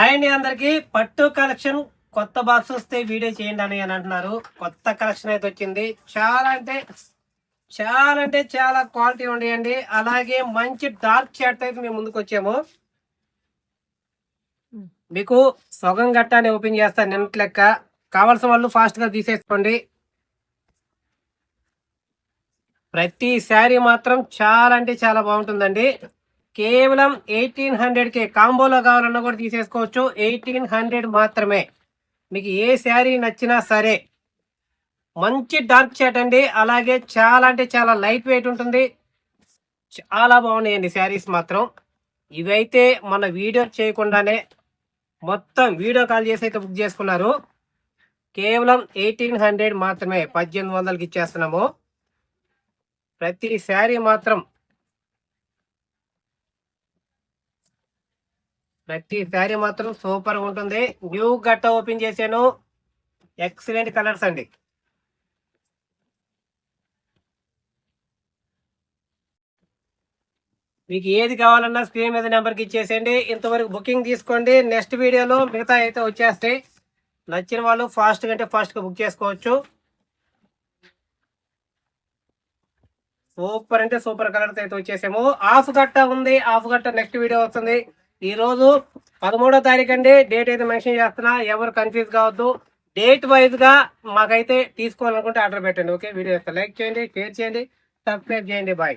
అండి అందరికి పట్టు కలెక్షన్ కొత్త బాక్స్ వస్తే వీడియో చేయండి అని అని అంటున్నారు. కొత్త కలెక్షన్ అయితే వచ్చింది. చాలా అంటే చాలా అంటే చాలా క్వాలిటీ ఉండేయండి. అలాగే మంచి డార్క్ షర్ట్ అయితే మేము ముందుకు వచ్చాము. మీకు సగం గట్టాన్ని ఓపెన్ చేస్తాను నిన్నటి లెక్క. కావాల్సిన వాళ్ళు ఫాస్ట్గా తీసేసుకోండి. ప్రతి శారీ మాత్రం చాలా అంటే చాలా బాగుంటుందండి. కేవలం ఎయిటీన్ హండ్రెడ్ కే కాంబోలో కావాలన్నా కూడా తీసేసుకోవచ్చు. ఎయిటీన్ హండ్రెడ్ మాత్రమే. మీకు ఏ శారీ నచ్చినా సరే. మంచి డార్క్ షర్ట్ అండి. అలాగే చాలా అంటే చాలా లైట్ వెయిట్ ఉంటుంది. చాలా బాగున్నాయండి శారీస్ మాత్రం. ఇవైతే మన వీడియో చేయకుండానే మొత్తం వీడియో కాల్ చేసి అయితే బుక్ చేసుకున్నారు. కేవలం ఎయిటీన్ హండ్రెడ్ మాత్రమే. పద్దెనిమిది వందలకి ఇచ్చేస్తున్నాము. ప్రతి శారీ మాత్రం ప్రతి శారీ మాత్రం సూపర్ ఉంటుంది. న్యూ గట్ట ఓపెన్ చేశాను. ఎక్సలెంట్ కలర్స్ అండి. మీకు ఏది కావాలన్నా స్క్రీన్ మీద నెంబర్కి ఇచ్చేసేయండి. ఇంతవరకు బుకింగ్ తీసుకోండి. నెక్స్ట్ వీడియోలో మిగతా అయితే వచ్చేస్తాయి. నచ్చిన వాళ్ళు ఫాస్ట్ అంటే ఫాస్ట్గా బుక్ చేసుకోవచ్చు. సూపర్ అంటే సూపర్ కలర్స్ అయితే వచ్చేసాము. హాఫ్ గట్ట ఉంది. హాఫ్ గట్ట నెక్స్ట్ వీడియో వస్తుంది. ఈరోజు పదమూడో తారీఖు అండి. డేట్ అయితే మెన్షన్ చేస్తున్నా. ఎవరు కన్ఫ్యూజ్ కావద్దు. డేట్ వైజ్గా మాకైతే తీసుకోవాలనుకుంటే ఆర్డర్ పెట్టండి. ఓకే వీడియో లైక్ చేయండి షేర్ చేయండి సబ్స్క్రైబ్ చేయండి. బాయ్